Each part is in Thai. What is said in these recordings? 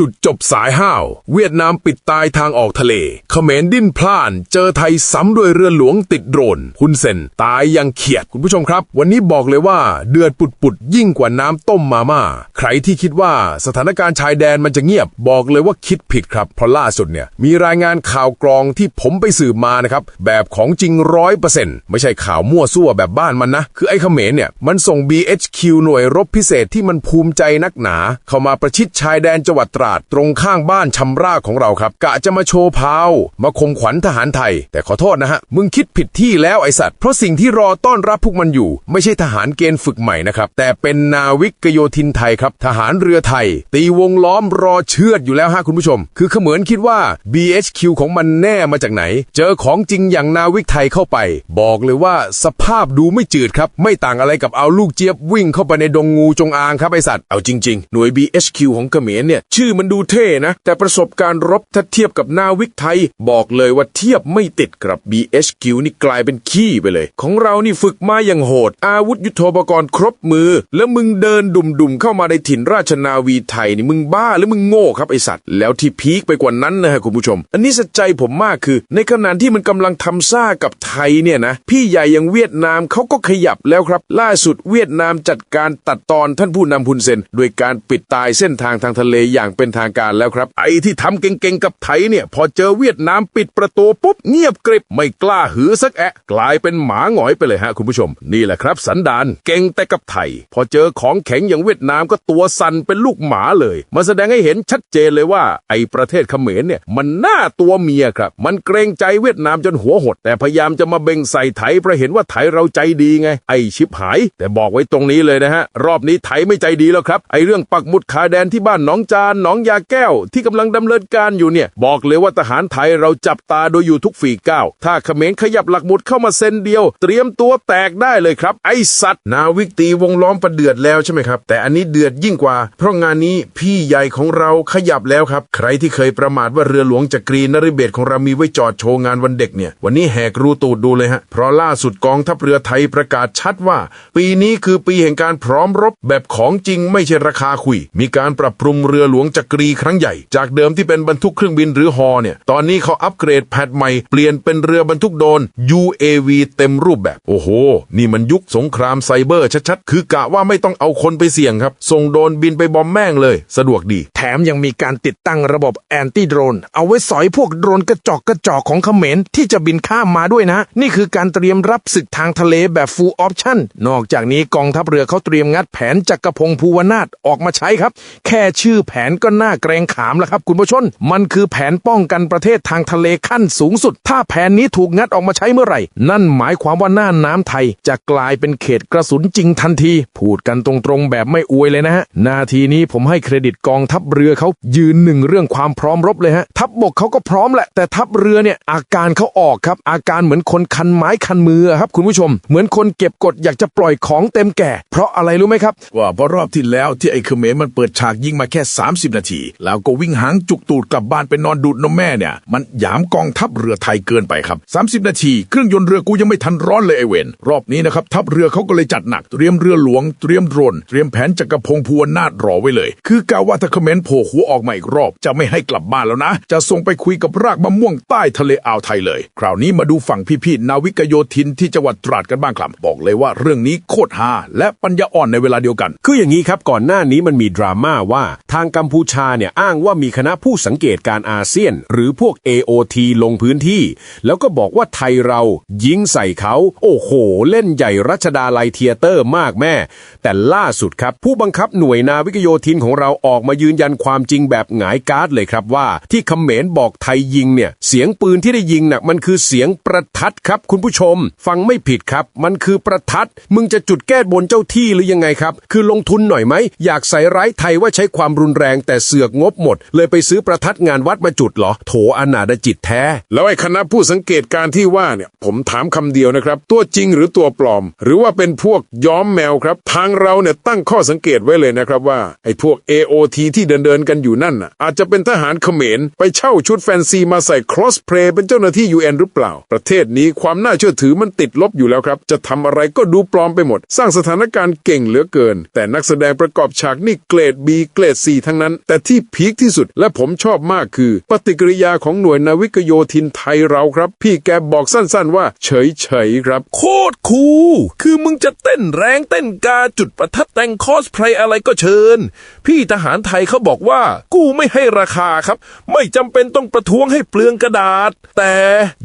จุดจบสายห้าว เวียดนามปิดตายทางออกทะเล เขมรดิ้นพล่าน เจอไทยซ้ำด้วยเรือหลวงติดโดรนฮุนเซนตายอยังเขียด คุณผู้ชมครับ วันนี้บอกเลยว่าเดือดปุดๆ ยิ่งกว่าน้ำต้มมาม่า ใครที่คิดว่าสถานการณ์ชายแดนมันจะเงียบ บอกเลยว่าคิดผิดครับ เพราะล่าสุดเนี่ย มีรายงานข่าวกรองที่ผมไปสืบมานะครับ แบบของจริงร้อยเปอร์เซ็นต์ไม่ใช่ข่าวมั่วซั่วแบบบ้านมันนะ คือไอ้เขมรเนี่ย มันส่ง BHQ หน่วยรบพิเศษที่มันภูมิใจนักหนา เข้ามาประชิดชายแดนจังหวัดตราดตรงข้างบ้านชำราของเราครับ กะจะมาโชว์พาว มาคมขวัญทหารไทย แต่ขอโทษนะฮะ มึงคิดผิดที่แล้วไอสัตว์ เพราะสิ่งที่รอต้อนรับพวกมันอยู่ ไม่ใช่ทหารเกณฑ์ฝึกใหม่นะครับ แต่เป็นนาวิกโยธินไทยครับ ทหารเรือไทย ตีวงล้อมรอเชือดอยู่แล้วฮะคุณผู้ชม คือเขมือนคิดว่า BHQ ของมันแน่มาจากไหน เจอของจริงอย่างนาวิกไทยเข้าไป บอกเลยว่าสภาพดูไม่จืดครับ ไม่ต่างอะไรกับเอาลูกเจี๊ยบวิ่งเข้าไปในดงงูจงอางครับไอสัตว์ เอาจริง ๆ หน่วย BHQ ของเขมรเนี่ยชื่อมันดูเท่นะ แต่ประสบการณ์รบถ้าเทียบกับนาวิกไทย บอกเลยว่าเทียบไม่ติดกับ BHQ นี่กลายเป็นขี้ไปเลย ของเรานี่ฝึกมาอย่างโหด อาวุธยุโทโธปกรณ์ครบมือ แล้วมึงเดินดุ่มๆเข้ามาในถิ่นราชนาวีไทยนี่มึงบ้าหรือมึงโง่ครับไอสัตว์ แล้วที่พีคไปกว่านั้นนะฮะคุณผู้ชม อันนี้สะใจผมมากคือ ในขณะที่มันกำลังทำซ่ากับไทยเนี่ยนะพี่ใหญ่อย่างเวียดนามเขาก็ขยับแล้วครับ ล่าสุดเวียดนามจัดการตัดตอนท่านผู้นำพุนเซนโดยการปิดตายเส้นทางทางทะเลอย่างเป็นทางการแล้วครับ ไอ้ที่ทำเก่งๆกับไทยเนี่ย พอเจอเวียดนามปิดประตูปุ๊บเงียบกริบไม่กล้าหือสักแอะ กลายเป็นหมาหงอยไปเลยฮะคุณผู้ชม นี่แหละครับ สันดานเก่งแต่กับไทย พอเจอของแข็งอย่างเวียดนามก็ตัวสั่นเป็นลูกหมาเลย มาแสดงให้เห็นชัดเจนเลยว่า ไอ้ประเทศเขมรเนี่ยมันหน้าตัวเมียครับ มันเกรงใจเวียดนามจนหัวหด แต่พยายามจะมาเบ่งใส่ไทยเพราะเห็นว่าไทยเราใจดีไง ไอ้ชิบหาย แต่บอกไว้ตรงนี้เลยนะฮะรอบนี้ไทยไม่ใจดีแล้วครับไอ้เรื่องปักหมุดคาแดนที่บ้านหนองจานหนององยาแก้วที่กำลังดำเนินการอยู่เนี่ย บอกเลยว่าทหารไทยเราจับตาโดยอยู่ทุกฝีก้าวถ้าเขมรขยับหลักหมุดเข้ามาเซนเดียว เตรียมตัวแตกได้เลยครับ ไอ้สัตว์ นาวิกตีวงล้อมประเดือดแล้วใช่ไหมครับ แต่อันนี้เดือดยิ่งกว่า เพราะงานนี้พี่ใหญ่ของเราขยับแล้วครับ ใครที่เคยประมาทว่าเรือหลวงจักรีนฤเบศของเรามีไว้จอดโชว์งานวันเด็กเนี่ย วันนี้แหกรูตูดดูเลยฮะ เพราะล่าสุดกองทัพเรือไทยประกาศชัดว่า ปีนี้คือปีแห่งการพร้อมรบแบบของจริงไม่ใช่ราคาคุย มีการปรับปรุงเรือหลวงจักรีครั้งใหญ่ จากเดิมที่เป็นบรรทุกเครื่องบินหรือฮอเนี่ยตอนนี้เขาอัปเกรดแพทใหม่เปลี่ยนเป็นเรือบรรทุกโดรน UAV เต็มรูปแบบ โอ้โห นี่มันยุคสงครามไซเบอร์ชัดๆ คือกะว่าไม่ต้องเอาคนไปเสี่ยงครับ ส่งโดรนบินไปบอมแม่งเลย สะดวกดี แถมยังมีการติดตั้งระบบแอนตี้โดรน เอาไว้สอยพวกโดรนกระจอกกระจอกของเขมรที่จะบินข้ามมาด้วยนะ นี่คือการเตรียมรับศึกทางทะเลแบบ full option นอกจากนี้กองทัพเรือเขาเตรียมงัดแผนจักรพงศ์ภูวนาถออกมาใช้ครับ แค่ชื่อแผนก็น่าเกรงขามแล้วครับคุณผู้ชม มันคือแผนป้องกันประเทศทางทะเลขั้นสูงสุด ถ้าแผนนี้ถูกงัดออกมาใช้เมื่อไหร่ นั่นหมายความว่าหน้าน้ำไทย จะกลายเป็นเขตกระสุนจริงทันที พูดกันตรงๆแบบไม่อวยเลยนะฮะ นาทีนี้ผมให้เครดิตกองทัพเรือเขายืนหนึ่งเรื่องความพร้อมรบเลยฮะ ทัพบกเขาก็พร้อมแหละ แต่ทัพเรือเนี่ยอาการเขาออกครับ อาการเหมือนคนคันไม้คันมือครับคุณผู้ชม เหมือนคนเก็บกดอยากจะปล่อยของเต็มแก่ เพราะอะไรรู้ไหมครับ ว่าเพราะรอบที่แล้วที่ไอ้เขมรมันเปิดฉากยิงมาแค่ 30นาที แล้วก็วิ่งหางจุกตูดกลับบ้านไปนอนดูดนมแม่เนี่ย มันหยามกองทัพเรือไทยเกินไปครับ 30 นาที เครื่องยนต์เรือกูยังไม่ทันร้อนเลยไอเวนรอบนี้นะครับทัพเรือเขาก็เลยจัดหนัก เตรียมเรือหลวงเตรียมโดรนเตรียมแผนจักรพงพวนนาถรอไว้เลย คือกะว่าถ้าเขมรโผล่หัวออกมาอีกรอบ จะไม่ให้กลับบ้านแล้วนะ จะส่งไปคุยกับรากมะม่วงใต้ทะเลอ่าวไทยเลย คราวนี้มาดูฝั่งพี่ๆนาวิกโยธินที่จังหวัดตราดกันบ้างครับบอกเลยว่าเรื่องนี้โคตรฮาและปัญญาอ่อนในเวลาเดียวกัน คืออย่างนี้ครับก่อนหน้านี้มันมีดราม่าว่าทางกัมพูชาเนี่ยอ้างว่ามีคณะผู้สังเกตการอาเซียน หรือพวก AOT ลงพื้นที่ แล้วก็บอกว่าไทยเรายิงใส่เขา โอ้โห เล่นใหญ่รัชดาลัยเทียเตอร์มากแม่ แต่ล่าสุดครับ ผู้บังคับหน่วยนาวิกโยธินของเราออกมายืนยันความจริงแบบหงายการ์ดเลยครับว่า ที่เขมรบอกไทยยิงเนี่ย เสียงปืนที่ได้ยิงน่ะมันคือเสียงประทัดครับ คุณผู้ชม ฟังไม่ผิดครับ มันคือประทัด มึงจะจุดแก้บนเจ้าที่หรือยังไงครับ คือลงทุนหน่อยไหมอยากใส่ร้ายไทยว่าใช้ความรุนแรงแต่เสือกงบหมด เลยไปซื้อประทัดงานวัดมาจุดเหรอ โถอนาถจิตแท้ แล้วไอ้คณะผู้สังเกตการที่ว่าเนี่ย ผมถามคำเดียวนะครับ ตัวจริงหรือตัวปลอม หรือว่าเป็นพวกย้อมแมวครับ ทางเราเนี่ยตั้งข้อสังเกตไว้เลยนะครับว่าไอ้พวก AOT ที่เดินเดินกันอยู่นั่นน่ะอาจจะเป็นทหารเขมร ไปเช่าชุดแฟนซีมาใส่ครอสเพลย์เป็นเจ้าหน้าที่ UN หรือเปล่า ประเทศนี้ความน่าเชื่อถือมันติดลบอยู่แล้วครับ จะทำอะไรก็ดูปลอมไปหมด สร้างสถานการณ์เก่งเหลือเกิน แต่นักแสดงประกอบฉากนี่เกรด B เกรด C ทั้งนั้นแต่ที่พีคที่สุดและผมชอบมากคือ ปฏิกิริยาของหน่วยนาวิกโยธินไทยเราครับ พี่แกบอกสั้นๆว่า เฉยๆครับ โคตรคูลคือมึงจะเต้นแรงเต้นกาจุดประทัดแต่งคอสเพลย์อะไรก็เชิญ พี่ทหารไทยเขาบอกว่า กูไม่ให้ราคาครับ ไม่จำเป็นต้องประท้วงให้เปลืองกระดาษ แต่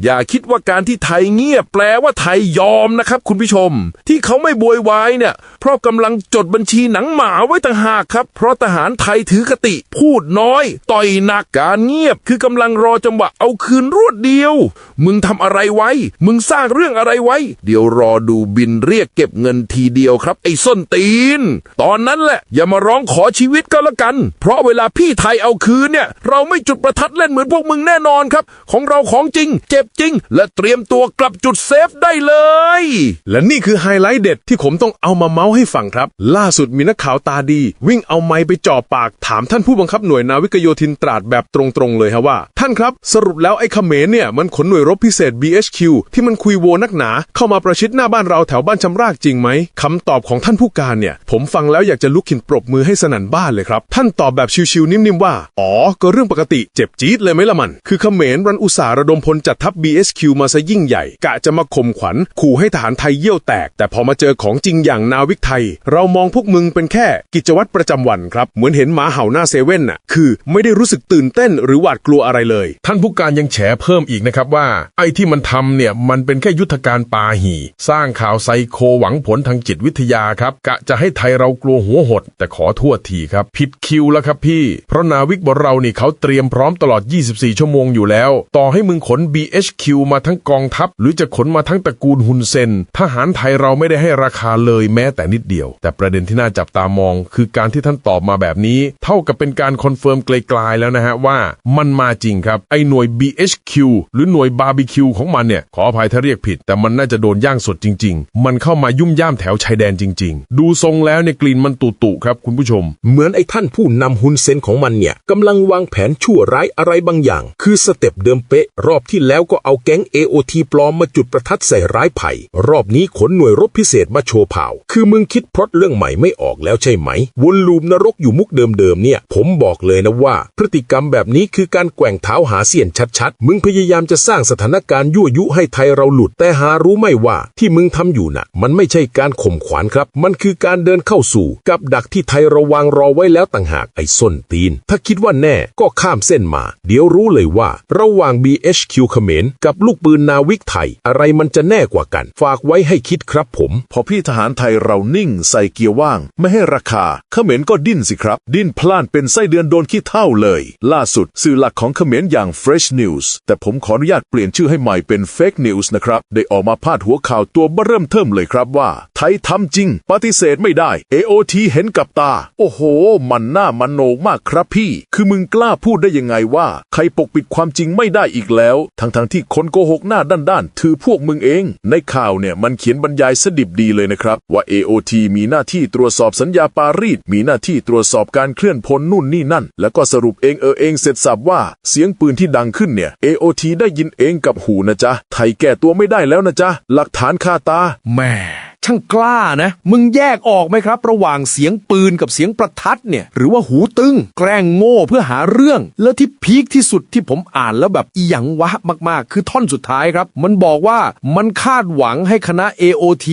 อย่าคิดว่าการที่ไทยเงียบแปลว่าไทยยอมนะครับ คุณผู้ชม ที่เขาไม่บวยวายเนี่ยเพราะกำลังจดบัญชีหนังหมาไว้ต่างหากครับ เพราะทหารไทยถือกติพูดน้อย ต่อยหนักการเงียบ คือกำลังรอจังหวะเอาคืนรวดเดียว มึงทำอะไรไว้ มึงสร้างเรื่องอะไรไว้ เดี๋ยวรอดูบินเรียกเก็บเงินทีเดียวครับ ไอ้ส้นตีน ตอนนั้นแหละ อย่ามาร้องขอชีวิตก็แล้วกัน เพราะเวลาพี่ไทยเอาคืนเนี่ย เราไม่จุดประทัดเล่นเหมือนพวกมึงแน่นอนครับ ของเราของจริง เจ็บจริง และเตรียมตัวกลับจุดเซฟได้เลย และนี่คือไฮไลท์เด็ดที่ผมต้องเอามาเมาส์ให้ฟังครับ ล่าสุดมีนักข่าวตาดี วิ่งเอาไม้ไปจ่อปากถามท่านผู้บังคับหน่วยนาวิกโยธินตราดแบบตรงๆเลยฮะว่า ท่านครับสรุปแล้วไอ้เขมรเนี่ยมันขนหน่วยรบพิเศษ BHQ ที่มันคุยโวนักหนา เข้ามาประชิดหน้าบ้านเราแถวบ้านชำรากจริงไหมคำตอบของท่านผู้การเนี่ย ผมฟังแล้วอยากจะลุกขึ้นปรบมือให้สนั่นบ้านเลยครับ ท่านตอบแบบชิวๆนิ่มๆว่า อ๋อ ก็เรื่องปกติเจ็บจี๊ดเลยไหมล่ะมัน คือเขมรรันอุตสาหระดมพลจัดทัพ BHQ มาซะยิ่งใหญ่ กะจะมาข่มขวัญขู่ให้ทหารไทยเยี่ยวแตก แต่พอมาเจอของจริงอย่างนาวิกไทย เรามองพวกมึงเป็นแค่กิจวัตรประจำวันครับเหมือนเห็นหมาเห่าหน้าเซเว่นน่ะคือไม่ได้รู้สึกตื่นเต้นหรือหวาดกลัวอะไรเลย ท่านผู้การยังแฉเพิ่มอีกนะครับว่า ไอ้ที่มันทำเนี่ยมันเป็นแค่ยุทธการปาหี สร้างข่าวไซโคหวังผลทางจิตวิทยาครับกะจะให้ไทยเรากลัวหัวหด แต่ขอโทษทีครับ ผิดคิวแล้วครับพี่ เพราะนาวิกบนเรานี่เขาเตรียมพร้อมตลอด 24 ชั่วโมงอยู่แล้ว ต่อให้มึงขน BHQ มาทั้งกองทัพ หรือจะขนมาทั้งตระกูลฮุนเซนทหารไทยเราไม่ได้ให้ราคาเลยแม้แต่นิดเดียว แต่ประเด็นที่น่าจับตามอง คือการที่ท่านตอบมาแบบนี้ เท่ากับเป็นการคอนเฟิร์มไกลๆแล้วนะฮะว่ามันมาจริงครับ ไอ้หน่วย BHQ หรือหน่วยบาร์บีคิวของมันเนี่ย ขออภัยถ้าเรียกผิด แต่มันน่าจะโดนย่างสดจริง ๆ มันเข้ามายุ่มย่ามแถวชายแดนจริง ๆ ดูทรงแล้วเนี่ยกลิ่นมันตุ่ๆครับคุณผู้ชม เหมือนไอ้ท่านผู้นำฮุนเซนของมันเนี่ยกำลังวางแผนชั่วร้ายอะไรบางอย่าง คือสเต็ปเดิมเป๊ะ รอบที่แล้วก็เอาแก๊ง AOT ปลอมมาจุดประทัดใส่ร้ายไผ่รอบนี้ขนหน่วยรบพิเศษมาโชว์เผ่า คือมึงคิดพล็อตเรื่องใหม่ไม่ออกแล้วใช่ไหม วนลูมนรกอยู่มุกเดิมๆเนี่ยผมบอกเลยนะว่า พฤติกรรมแบบนี้คือการแกว่งเท้าหาเสียนชัดๆ มึงพยายามจะสร้างสถานการณ์ยั่วยุให้ไทยเราหลุด แต่หารู้ไม่ว่าที่มึงทำอยู่น่ะ มันไม่ใช่การข่มขวัญครับ มันคือการเดินเข้าสู่ กับดักที่ไทยระวังรอไว้แล้วต่างหากไอ้ส้นตีน ถ้าคิดว่าแน่ก็ข้ามเส้นมา เดี๋ยวรู้เลยว่า ระหว่าง BHQ เขมรกับลูกปืนนาวิกไทย อะไรมันจะแน่กว่ากัน ฝากไว้ให้คิดครับผม พอพี่ทหารไทยเรานิ่งใส่เกียร์ว่าง ไม่ให้ราคาเขมรก็ดิ้นสิครับ ดิ้นพล่านเป็นไส้เดือนโดนขี้เท่าเลย ล่าสุด สื่อหลักของเขมรอย่าง Fresh News แต่ผมขออนุญาตเปลี่ยนชื่อให้ใหม่เป็น Fake News นะครับ ได้ออกมาพาดหัวข่าวตัวเบ้อเริ่มเทิมเลยครับว่า ไทยทำจริง ปฏิเสธไม่ได้ AOT เห็นกับตา โอ้โห มันหน้ามันโหนกมากครับพี่ คือมึงกล้าพูดได้ยังไงว่า ใครปกปิดความจริงไม่ได้อีกแล้ว ทั้งๆทที่คนโกหกหน้าด้านๆถือพวกมึงเอง ในข่าวเนี่ยมันเขียนบรรยายสดิบดีเลยนะครับ ว่า AOT มีหน้าที่ตรวจสอบสัญญาปารีสมีหน้าที่ตรวจสอบการเคลื่อนพลนู่นนี่นั่น แล้วก็สรุปเองเออเองเสร็จสับว่าเสียงปืนที่ดังขึ้นเนี่ย AOT ได้ยินเองกับหูนะจ๊ะไทยแก่ตัวไม่ได้แล้วนะจ๊ะหลักฐานคาตาแม่ ช่างกล้านะ มึงแยกออกไหมครับ ระหว่างเสียงปืนกับเสียงประทัดเนี่ย หรือว่าหูตึง แกล้งโง่เพื่อหาเรื่อง แล้วที่พีคที่สุดที่ผมอ่านแล้วแบบอีหยังวะมากๆ คือท่อนสุดท้ายครับ มันบอกว่ามันคาดหวังให้คณะ AOT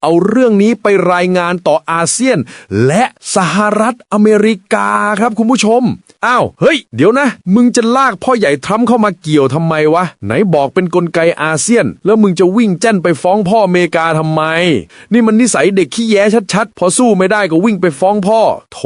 เอาเรื่องนี้ไปรายงานต่ออาเซียน และสหรัฐอเมริกาครับคุณผู้ชม อ้าว เฮ้ย เดี๋ยวนะ มึงจะลากพ่อใหญ่ทรัมป์เข้ามาเกี่ยวทำไมวะ ไหนบอกเป็นกลไกอาเซียน แล้วมึงจะวิ่งแจ้นไปฟ้องพ่ออเมริกาทำไม นี่มันนิสัยเด็กขี้แย้ชัดๆ พอสู้ไม่ได้ก็วิ่งไปฟ้องพ่อ โถ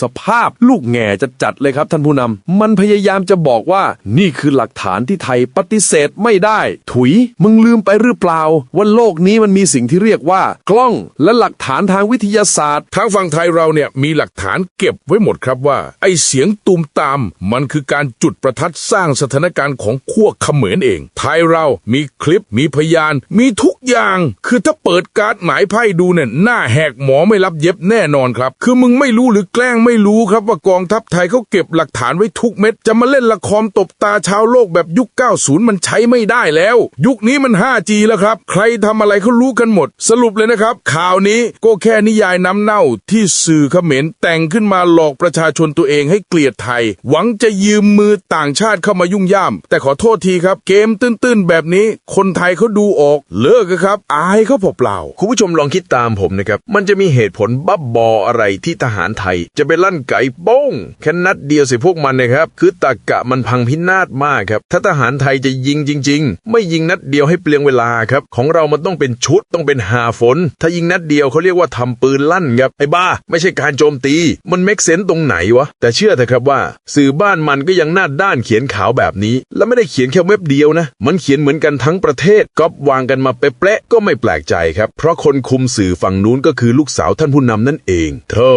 สภาพลูกแง่จะจัดเลยครับท่านผู้นำมันพยายามจะบอกว่า นี่คือหลักฐานที่ไทยปฏิเสธไม่ได้ ถุย มึงลืมไปหรือเปล่า ว่าโลกนี้มันมีสิ่งที่เรียกว่า กล้องและหลักฐานทางวิทยาศาสตร์ ทางฝั่งไทยเราเนี่ยมีหลักฐานเก็บไว้หมดครับว่าไอเสียงตุมมตาม มันคือการจุดประทัดสร้างสถานการณ์ของขั้วเขมรเอง ไทยเรามีคลิปมีพยาน มีทุกอย่าง คือถ้าเปิดการ์ดหมายไพ่ดูเนี่ยหน้าแหกหมอไม่รับเย็บแน่นอนครับ คือมึงไม่รู้หรือแกล้งไม่รู้ครับว่ากองทัพไทยเขาเก็บหลักฐานไว้ทุกเม็ด จะมาเล่นละครตบตาชาวโลกแบบยุค 90 มันใช้ไม่ได้แล้ว ยุคนี้มัน 5G แล้วครับ ใครทำอะไรเขารู้กันหมด สรุปเลยนะครับ ข่าวนี้ก็แค่นิยายน้ำเน่าที่สื่อเขมรแต่งขึ้นมาหลอกประชาชนตัวเองให้เกลียดไทยหวังจะยืมมือต่างชาติเข้ามายุ่งย่าม แต่ขอโทษทีครับ เกมตื้นๆ แบบนี้ คนไทยเขาดูออก เลิกอะครับ อายเขาเปล่าๆคุณผู้ชมลองคิดตามผมนะครับ มันจะมีเหตุผลบับบออะไรที่ทหารไทย จะไปลั่นไก่โป้งแค่นัดเดียวส่พวกมันนะครับ คือตากะมันพังพินาศมากครับ ถ้าทหารไทยจะยิงจริง ๆ ไม่ยิงนัดเดียวให้เปลืองเวลาครับ ของเรามันต้องเป็นชุดต้องเป็นหาฝน ถ้ายิงนัดเดียวเขาเรียกว่าทำปืนลั่นครับไอ้บ้า ไม่ใช่การโจมตี มันเมกเซนตรงไหนวะแต่เชื่อเถอะครับว่าสื่อบ้านมันก็ยังหน้าด้านเขียนข่าวแบบนี้ แล้วไม่ได้เขียนแค่เว็บเดียวนะ มันเขียนเหมือนกันทั้งประเทศก๊อปวางกันมาเป๊ะๆก็ไม่แปลกใจครับ เพราะคนคุมสื่อฝั่งนู้นก็คือลูกสาวท่านผู้นำนั่นเองโธ่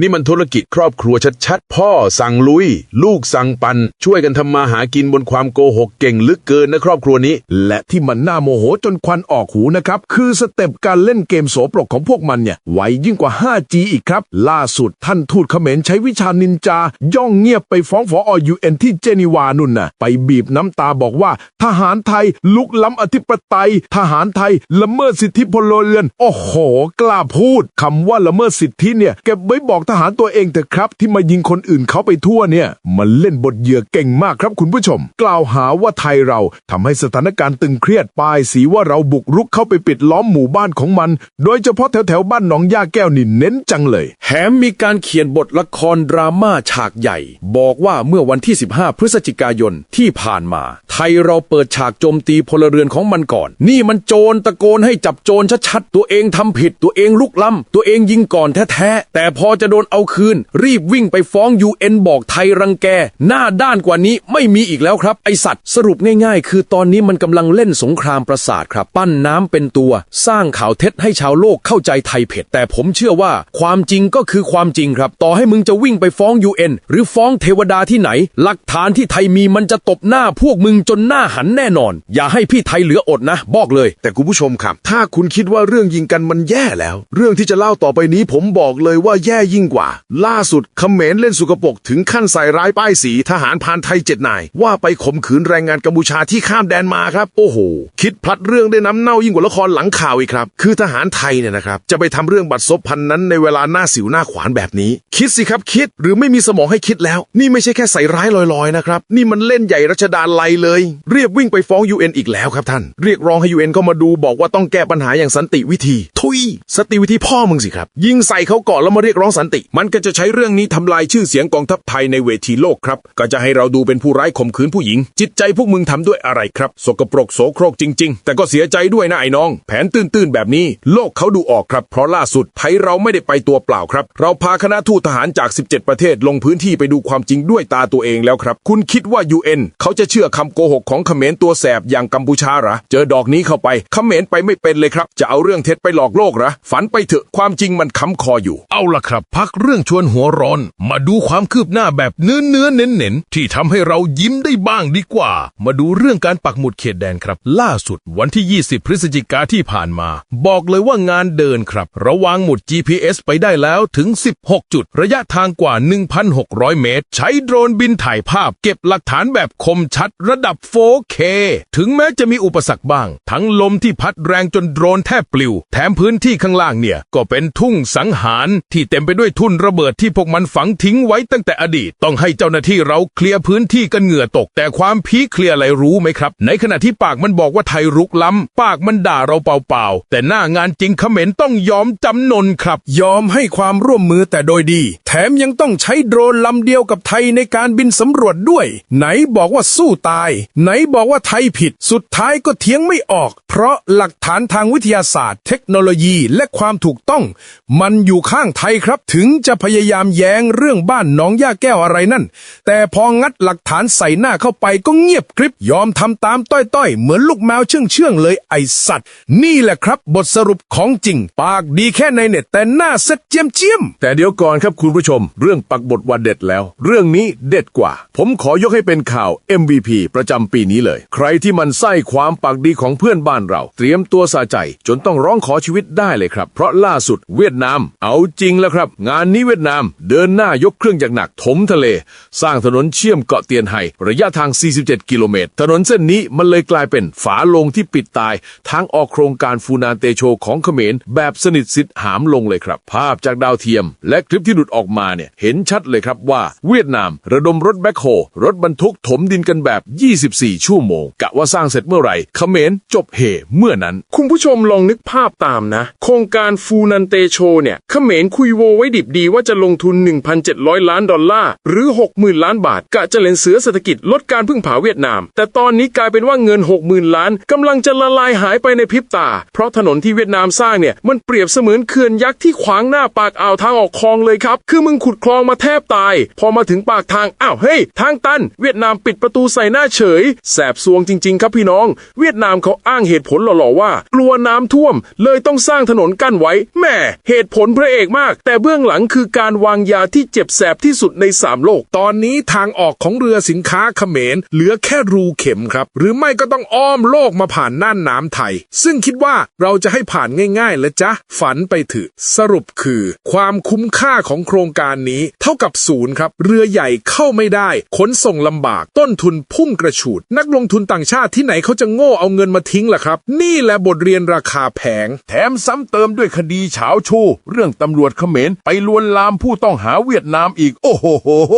นี่มันธุรกิจครอบครัวชัดๆ พ่อสั่งลุย ลูกสั่งปัน ช่วยกันทำมาหากินบนความโกหกเก่งลึกเกินนะครอบครัวนี้ และที่มันน่าโมโหจนควันออกหูนะครับ คือสเต็ปการเล่นเกมโสโปรกของพวกมันเนี่ยไวยิ่งกว่า 5G อีกครับ ล่าสุดท่านทูตเขมรใช้วิชานินจาย่องเงียบไปฟ้องฝอยูเอ็นที่เจนีวานุ่นน่ะ ไปบีบน้ำตาบอกว่า ทหารไทยลุกล้ำอธิปไตย ทหารไทยละเมิดสิทธิพลเรือน โอ้โห กล้าพูดคำว่าละเมิดสิทธิเนี่ยเก็บไว้บอกทหารตัวเองเถอะครับ ที่มายิงคนอื่นเขาไปทั่วเนี่ย มันเล่นบทเหยื่อเก่งมากครับคุณผู้ชม กล่าวหาว่าไทยเราทำให้สถานการณ์ตึงเครียดป้ายสีว่าเราบุกรุกเข้าไปปิดล้อมหมู่บ้านของมัน โดยเฉพาะแถวแถวบ้านหนองย่าแก้วนี่เน้นจังเลย แถมมีการเขียนบทละครดราม่าฉากใหญ่บอกว่าเมื่อวันที่ 15 พฤศจิกายนที่ผ่านมา ไทยเราเปิดฉากโจมตีพลเรือนของมันก่อน นี่มันโจรตะโกนให้จับโจรชัดๆ ตัวเองทำผิด ตัวเองลุกล้ำ ตัวเองยิงก่อนแท้ๆ แต่พอจะโดนเอาคืน รีบวิ่งไปฟ้อง UN บอกไทยรังแก หน้าด้านกว่านี้ไม่มีอีกแล้วครับ ไอสัตว์ สรุปง่ายๆ คือตอนนี้มันกำลังเล่นสงครามประสาทครับ ปั้นน้ำเป็นตัว สร้างข่าวเท็จให้ชาวโลกเข้าใจไทยเผ็ด แต่ผมเชื่อว่าความจริงก็คือความจริงครับ ต่อให้มึงจะวิ่งไปฟ้อง UN หรือฟ้องเทวดาที่ไหน หลักฐานที่ไทยมีมันจะตบหน้าพวกมึงจนหน้าหันแน่นอน อย่าให้พี่ไทยเหลืออดนะ บอกเลย แต่คุณผู้ชมครับ ถ้าคุณคิดว่าเรื่องยิงกันมันแย่แล้ว เรื่องที่จะเล่าต่อไปนี้ผมบอกเลยว่าแย่ยิ่งกว่า ล่าสุดเขมรเล่นสุกปกถึงขั้นใส่ร้ายป้ายสีทหารพานไทยเจ็ดนาย ว่าไปข่มขืนแรงงานกัมพูชาที่ข้ามแดนมาครับ โอ้โห คิดพลัดเรื่องได้น้ำเน่ายิ่งกว่าละครหลังข่าวอีกครับ คือทหารไทยเนี่ยนะครับ จะไปทำเรื่องบัตรซบพันนั้นในเวลาหน้าสิวหน้าขวานแบบนี้ คิดสิครับคิดหรือไม่มีสมองให้คิดแล้ว นี่ไม่ใช่แค่ใส่ร้ายลอยๆนะครับ นี่มันเล่นใหญ่รัชดาลัยเลย เรียบวิ่งไปฟ้อง UN อีกแล้วครับท่าน เรียกร้องให้ UN เข้ามาดูบอกว่าต้องแก้ปัญหาอย่างสันติวิธี ทุยสนติวิธีพ่อมึงสิครับ ยิงใส่เขาก่อนแล้วมาเรียกร้องสันติ มันก็จะใช้เรื่องนี้ทำลายชื่อเสียงกองทัพไทยในเวทีโลกครับ ก็จะให้เราดูเป็นผู้ร้ายข่มขืนผู้หญิง จิตใจพวกมึงทำด้วยอะไรครับ สกปรกโสโครกจริง ๆ แต่ก็เสียใจด้วยนะไอ้น้อง แผนตื้นๆแบบนี้ โลกเขาดูออกครับ เพราะล่าสุดไทยเราไม่ได้ไปตัวเปล่าครับ เราพาคณะทูตทหารจาก 17 ประเทศลงพื้นที่ไปดูความจริงด้วยตาตัวเองแล้วครับ คุณคิดว่า UN เขาจะเชื่อคำโกหกของเขมรตัวแสบอย่างกัมพูชาหรอเจอดอกนี้เข้าไปเขมรไปไม่เป็นเลยครับ จะเอาเรื่องเท็จไปหลอกโลกหรอฝันไปเถอะความจริงมันค้ำคออยู่ เอาล่ะครับ พักเรื่องชวนหัวร้อน มาดูความคืบหน้าแบบเนื้อเนื้อเน้นเน้นๆที่ทำให้เรายิ้มได้บ้างดีกว่า มาดูเรื่องการปักหมุดเขตแดนครับ ล่าสุดวันที่ 20 พฤศจิกาที่ผ่านมา บอกเลยว่างานเดินครับ ระวางหมุด GPS ไปได้แล้วถึง 16 จุด ระยะทางกว่า 1,600เมตร ใช้โดรนบินถ่ายภาพ เก็บหลักฐานแบบคมชัดระดับ 4K ถึงแม้จะมีอุปสรรคบ้าง ทั้งลมที่พัดแรงจนโดรนแทบปลิว แถมพื้นที่ข้างล่างเนี่ย ก็เป็นทุ่งสังหาร ที่เต็มไปด้วยทุ่นระเบิดที่พวกมันฝังทิ้งไว้ตั้งแต่อดีต ต้องให้เจ้าหน้าที่เราเคลียร์พื้นที่กันเหงื่อตก แต่ความพีเคลียร์อะไรรู้ไหมครับ ในขณะที่ปากมันบอกว่าไทยรุกล้ำ ปากมันด่าเราเปล่าๆแต่หน้างานจริงเขมรต้องยอมจำนนครับ ยอมให้ความร่วมมือแต่โดยดี แถมยังต้องใช้โดรนลำเดียวียวกับไทยในการบินสำรวจด้วย ไหนบอกว่าสู้ตาย ไหนบอกว่าไทยผิด สุดท้ายก็เถียงไม่ออก เพราะหลักฐานทางวิทยาศาสตร์ เทคโนโลยีและความถูกต้อง มันอยู่ข้างไทยครับ ถึงจะพยายามแย้งเรื่องบ้านหน้องย่าแก้วอะไรนั่น แต่พองัดหลักฐานใส่หน้าเข้าไปก็เงียบกริบยอมทำตามต้อยๆ เหมือนลูกแมวเชื่องเชื่องเลยไอสัตว์ นี่แหละครับ บทสรุปของจริง ปากดีแค่ในเน็ตแต่หน้าเซ็ตเจียมเจียมแต่เดี๋ยวก่อนครับคุณผู้ชม เรื่องปักบทวันเด็ดแล้วเรื่องนี้เด็ดกว่า ผมขอยกให้เป็นข่าว MVP ประจำปีนี้เลย ใครที่มันไส้ความปากดีของเพื่อนบ้านเรา เตรียมตัวสะใจ จนต้องร้องขอชีวิตได้เลยครับ เพราะล่าสุดเวียดนาม เอาจริงแล้วครับ งานนี้เวียดนาม เดินหน้ายกเครื่องจากรหนักถมทะเล สร้างถนนเชื่อมเกาะเตียนไฮระยะทาง 47 กิโลเมตร ถนนเส้นนี้มันเลยกลายเป็นฝาลงที่ปิดตายทางออกโครงการฟูนานเตโชของเขมร แบบสนิทสิทธิ์หามลงเลยครับ ภาพจากดาวเทียม และคลิปที่หลุดออกมาเนี่ยเห็นชัดเลยครับว่าเวียดนาม ระดมรถแบ็คโฮรถบรรทุกถมดินกันแบบ 24 ชั่วโมง กะว่าสร้างเสร็จเมื่อไหร่เขมรจบเหเมื่อนั้น คุณผู้ชมลองนึกภาพตามนะ โครงการฟูนันเตโชเนี่ยเขมรคุยโวไว้ดิบดีว่าจะลงทุน 1,700 ล้านดอลลาร์ หรือ 60,000 ล้านบาท กะจะเล่นเสือเศรษฐกิจลดการพึ่งพาเวียดนาม แต่ตอนนี้กลายเป็นว่าเงิน 60,000 ล้านกำลังจะละลายหายไปในพริบตา เพราะถนนที่เวียดนามสร้างเนี่ยมันเปรียบเสมือนเขื่อนยักษ์ที่ขวางหน้าปากอ่าวทางออกคลองเลยครับ คือมึงขุดคลองมาแทบตายพอมาถึงปากทาง อ้าวเฮ้ย ทางตัน เวียดนามปิดประตูใส่หน้าเฉย แสบซวงจริง ๆ ครับพี่น้อง เวียดนามเขาอ้างเหตุผลหล่อๆว่า กลัวน้ำท่วม เลยต้องสร้างถนนกั้นไว้แหม่เหตุผลพระเอกมาก แต่เบื้องหลังคือการวางยาที่เจ็บแสบที่สุดในสามโลก ตอนนี้ทางออกของเรือสินค้าเขมร เหลือแค่รูเข็มครับ หรือไม่ก็ต้องอ้อมโลกมาผ่านน่านน้ำไทย ซึ่งคิดว่าเราจะให้ผ่านง่ายๆเลยจ๊ะฝันไปเถอะสรุปคือ ความคุ้มค่าของโครงการนี้เท่ากับศูนย์ครับเรือใหญ่เข้าไม่ได้ ขนส่งลำบาก ต้นทุนพุ่งกระฉูด นักลงทุนต่างชาติที่ไหนเขาจะโง่เอาเงินมาทิ้งล่ะครับ นี่แหละบทเรียนราคาแพง แถมซ้ำเติมด้วยคดีเฉาโชว์เรื่องตำรวจเขมรไปลวนลามผู้ต้องหาเวียดนามอีก โอ้โหโหโห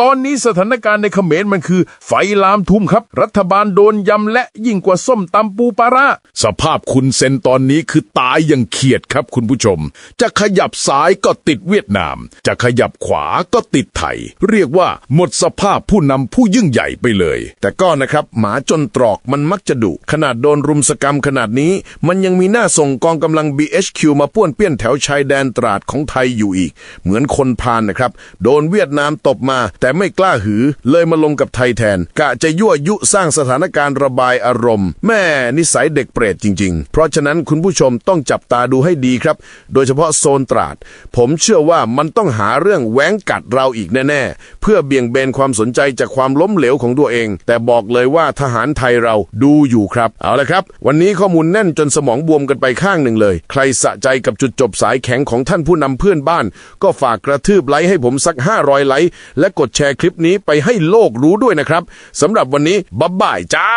ตอนนี้สถานการณ์ในเขมรมันคือ ไฟลามทุ่มครับ รัฐบาลโดนยำและยิ่งกว่าส้มตำปูปลาร้าสภาพคุณเซนตอนนี้คือตายอย่างเขียดครับคุณผู้ชม จะขยับซ้ายก็ติดเวียดนาม จะขยับขวาก็ติดไทย เรียกว่าหมดสภาพผู้นำผู้ยิ่งใหญ่ไปเลย แต่ก็นะครับหมาจนตรอกมันมักจะดุขนาดโดนรุมสกรรมขนาดนี้ มันยังมีหน้าส่งกองกำลัง BHQ มาป้วนเปี้ยนแถวชายแดนตราดของไทยอยู่อีก เหมือนคนพาลนะครับ โดนเวียดนามตบมา แต่ไม่กล้าหือ เลยมาลงกับไทยแทน กะจะยั่วยุสร้างสถานการณ์ระบายอารมณ์ แม่นิสัยเด็กเปรตจริง ๆ เพราะฉะนั้นคุณผู้ชมต้องจับตาดูให้ดีครับ โดยเฉพาะโซนตราด ผมเชื่อว่ามันต้องหาเรื่องแหวงกัดเราอีกแน่ๆ เพื่อเบี่ยงเบนความสนใจจากความล้มเหลวของตัวเอง แต่บอกเลยว่าทหารไทยเราดูอยู่ครับ เอาละครับ วันนี้ข้อมูลแน่นจนสมองบวมกันไปข้างหนึ่งเลย ใครสะใจกับจุดจบสายแข็งของท่านผู้นำเพื่อนบ้าน ก็ฝากกระทืบไลค์ให้ผมสัก 500 ไลค์และกดแชร์คลิปนี้ไปให้โลกรู้ด้วยนะครับสำหรับวันนี้บ๊ายบายจ้า